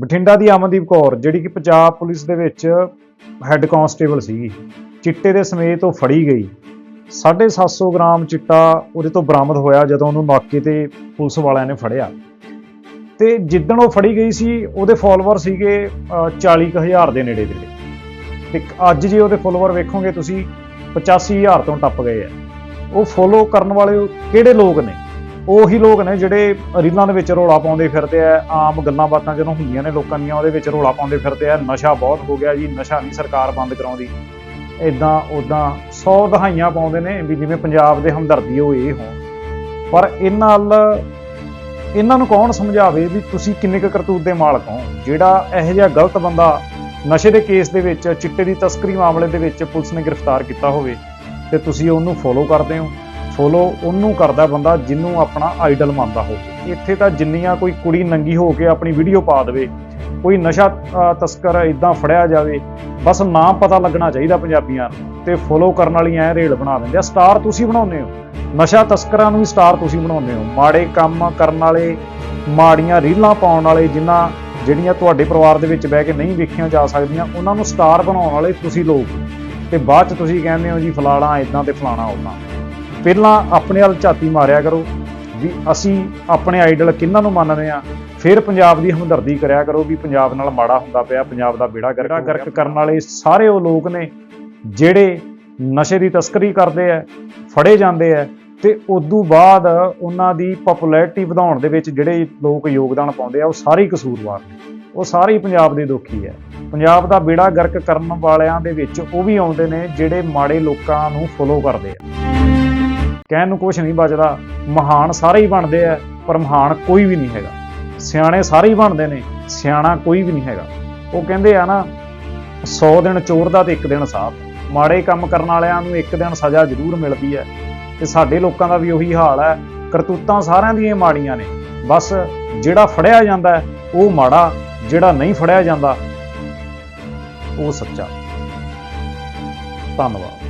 ਬਠਿੰਡਾ ਦੀ ਅਮਨਦੀਪ ਕੌਰ ਜਿਹੜੀ ਕਿ ਪੰਜਾਬ ਪੁਲਿਸ ਦੇ ਵਿੱਚ ਹੈੱਡ ਕਾਂਸਟੇਬਲ ਸੀਗੀ ਚਿੱਟੇ ਦੇ ਸਮੇਤ ਉਹ ਫੜੀ ਗਈ। 750 ਗ੍ਰਾਮ ਚਿੱਟਾ ਉਹਦੇ ਤੋਂ ਬਰਾਮਦ ਹੋਇਆ ਜਦੋਂ ਉਹਨੂੰ ਨਾਕੇ ਤੇ ਪੁਲਿਸ ਵਾਲਿਆਂ ਨੇ ਫੜਿਆ। ਤੇ ਜਿੱਦਣ ਉਹ ਫੜੀ ਗਈ ਸੀ ਉਹਦੇ ਫਾਲੋਅਰ ਸੀਗੇ ਅਹ, 40000 ਦੇ ਨੇੜੇ ਦੇ। ਤੇ ਅੱਜ ਜੇ ਉਹਦੇ ਫਾਲੋਅਰ ਵੇਖੋਗੇ ਤੁਸੀਂ 85000 ਤੋਂ ਟੱਪ ਗਏ ਆ। ਉਹ ਫੋਲੋ ਕਰਨ ਵਾਲੇ ਕਿਹੜੇ ਲੋਕ ਨੇ? ਉਹੀ ਲੋਕ ਨੇ ਜਿਹੜੇ ਰੀਲਾਂ ਦੇ ਵਿੱਚ ਰੋਲਾ ਪਾਉਂਦੇ ਫਿਰਦੇ ਆ, ਆਮ ਗੱਲਾਂ ਬਾਤਾਂ ਜਦੋਂ ਹੁੰਦੀਆਂ ਨੇ ਲੋਕਾਂ ਦੀਆਂ, ਉਹਦੇ ਵਿੱਚ ਰੋਲਾ ਪਾਉਂਦੇ ਫਿਰਦੇ ਆ, ਨਸ਼ਾ ਬਹੁਤ ਹੋ ਗਿਆ ਜੀ, ਨਸ਼ਾ ਨਹੀਂ ਸਰਕਾਰ ਬੰਦ ਕਰਾਉਂਦੀ। ਇਦਾਂ ਉਦਾਂ 100 ਦਹਾਈਆਂ ਪਾਉਂਦੇ ਨੇ ਵੀ ਜਿਵੇਂ ਪੰਜਾਬ ਦੇ ਹਮਦਰਦੀ ਉਹ ਇਹ ਹੋਣ। ਪਰ ਇਹਨਾਂ ਨਾਲ ਇਹਨਾਂ ਨੂੰ ਕੌਣ ਸਮਝਾਵੇ ਵੀ ਤੁਸੀਂ ਕਿੰਨੇ ਕੁ ਕਰਤੂਤ ਦੇ ਮਾਲਕ ਹੋ? ਜਿਹੜਾ ਇਹੋ ਜਿਹਾ ਗਲਤ ਬੰਦਾ ਨਸ਼ੇ ਦੇ ਕੇਸ ਦੇ ਵਿੱਚ, ਚਿੱਟੇ ਦੀ ਤਸਕਰੀ ਮਾਮਲੇ ਦੇ ਵਿੱਚ ਪੁਲਿਸ ਨੇ ਗ੍ਰਿਫਤਾਰ ਕੀਤਾ ਹੋਵੇ, ਤੇ ਤੁਸੀਂ ਉਹਨੂੰ ਫੋਲੋ ਕਰਦੇ ਹੋ। ਫੋਲੋ ਉਹਨੂੰ ਕਰਦਾ ਬੰਦਾ ਜਿਹਨੂੰ ਆਪਣਾ ਆਈਡਲ ਮੰਨਦਾ ਹੋਵੇ। ਇੱਥੇ ਤਾਂ ਜਿੰਨੀਆਂ ਕੋਈ ਕੁੜੀ ਨੰਗੀ ਹੋ ਕੇ ਆਪਣੀ ਵੀਡੀਓ ਪਾ ਦੇਵੇ, ਕੋਈ ਨਸ਼ਾ ਤਸਕਰ ਇਦਾਂ ਫੜਿਆ ਜਾਵੇ, ਬਸ ਨਾਮ ਪਤਾ ਲੱਗਣਾ ਚਾਹੀਦਾ ਪੰਜਾਬੀਆਂ ਨੂੰ ਤੇ ਫੋਲੋ ਕਰਨ ਵਾਲੀ ਐ ਰੇਲ ਬਣਾ ਦਿੰਦੇ ਆ। ਸਟਾਰ ਤੁਸੀਂ ਬਣਾਉਂਦੇ ਹੋ। ਨਸ਼ਾ ਤਸਕਰਾਂ ਨੂੰ ਵੀ ਸਟਾਰ ਤੁਸੀਂ ਬਣਾਉਂਦੇ ਹੋ। ਮਾੜੇ ਕੰਮ ਕਰਨ ਵਾਲੇ, ਮਾੜੀਆਂ ਰੀਲਾਂ ਪਾਉਣ ਵਾਲੇ ਜਿਨ੍ਹਾਂ, ਜਿਹੜੀਆਂ ਤੁਹਾਡੇ ਪਰਿਵਾਰ ਦੇ ਵਿੱਚ ਬਹਿ ਕੇ ਨਹੀਂ ਵੇਖੀਆਂ ਜਾ ਸਕਦੀਆਂ, ਉਹਨਾਂ ਨੂੰ ਸਟਾਰ ਬਣਾਉਣ ਵਾਲੇ ਤੁਸੀਂ ਲੋਕ। ਤੇ ਬਾਅਦ ਚ ਤੁਸੀਂ ਕਹਿੰਦੇ ਹੋ ਜੀ, ਫਲਾਣਾ ਇਦਾਂ ਤੇ ਫਲਾਣਾ ਉਦਾਂ ਪਹਿਲਾਂ ਆਪਣੇ ਵੱਲ ਝਾਤੀ ਮਾਰਿਆ ਕਰੋ ਵੀ ਅਸੀਂ ਆਪਣੇ ਆਈਡਲ ਕਿਹਨਾਂ ਨੂੰ ਮੰਨਦੇ ਆ ਫਿਰ ਪੰਜਾਬ ਦੀ ਹਮਦਰਦੀ ਕਰਿਆ ਕਰੋ ਵੀ ਪੰਜਾਬ ਨਾਲ ਮਾੜਾ ਹੁੰਦਾ ਪਿਆ, ਪੰਜਾਬ ਦਾ ਬੇੜਾ ਗਰਕ ਗਰਕ ਕਰਨ ਵਾਲੇ ਸਾਰੇ ਉਹ ਲੋਕ ਨੇ ਜਿਹੜੇ ਨਸ਼ੇ ਦੀ ਤਸਕਰੀ ਕਰਦੇ ਆ, ਫੜੇ ਜਾਂਦੇ ਆ ਤੇ ਉਦੋਂ ਬਾਅਦ ਉਹਨਾਂ ਦੀ ਪਪੂਲੈਰਿਟੀ ਵਧਾਉਣ ਦੇ ਵਿੱਚ ਜਿਹੜੇ ਲੋਕ ਯੋਗਦਾਨ ਪਾਉਂਦੇ ਆ, ਉਹ ਸਾਰੇ ਕਸੂਰਵਾਰ ਨੇ। ਉਹ ਸਾਰੇ ਹੀ ਪੰਜਾਬ ਦੇ ਦੁਖੀ ਹੈ ਪੰਜਾਬ ਦਾ ਬੇੜਾ ਗਰਕ ਕਰਨ ਵਾਲਿਆਂ ਦੇ ਵਿੱਚ ਉਹ ਵੀ ਆਉਂਦੇ ਨੇ ਜਿਹੜੇ ਮਾੜੇ ਲੋਕਾਂ ਨੂੰ ਫੋਲੋ ਕਰਦੇ ਆ। ਕਹਿਣ ਨੂੰ ਕੁਝ ਨਹੀਂ ਬਚਦਾ, ਮਹਾਨ ਸਾਰੇ ਹੀ ਬਣਦੇ ਆ, ਪਰ ਮਹਾਨ ਕੋਈ ਵੀ ਨਹੀਂ ਹੈਗਾ। ਸਿਆਣੇ ਸਾਰੇ ਹੀ ਬਣਦੇ ਨੇ, ਸਿਆਣਾ ਕੋਈ ਵੀ ਨਹੀਂ ਹੈਗਾ। ਉਹ ਕਹਿੰਦੇ ਆ ਨਾ 100 ਦਿਨ ਚੋਰ ਦਾ ਤੇ ਇੱਕ ਦਿਨ ਸਾਫ਼ ਮਾੜੇ ਕੰਮ ਕਰਨ ਵਾਲਿਆਂ ਨੂੰ ਇੱਕ ਦਿਨ ਸਜ਼ਾ ਜ਼ਰੂਰ ਮਿਲਦੀ ਹੈ। ਤੇ ਸਾਡੇ ਲੋਕਾਂ ਦਾ ਵੀ ਉਹੀ ਹਾਲ ਹੈ, ਕਰਤੂਤਾਂ ਸਾਰਿਆਂ ਦੀਆਂ ਮਾੜੀਆਂ ਨੇ। ਬਸ ਜਿਹੜਾ ਫੜਿਆ ਜਾਂਦਾ ਉਹ ਮਾੜਾ, ਜਿਹੜਾ ਨਹੀਂ ਫੜਿਆ ਜਾਂਦਾ, ਉਹ ਸੱਚਾ। ਧੰਨਵਾਦ।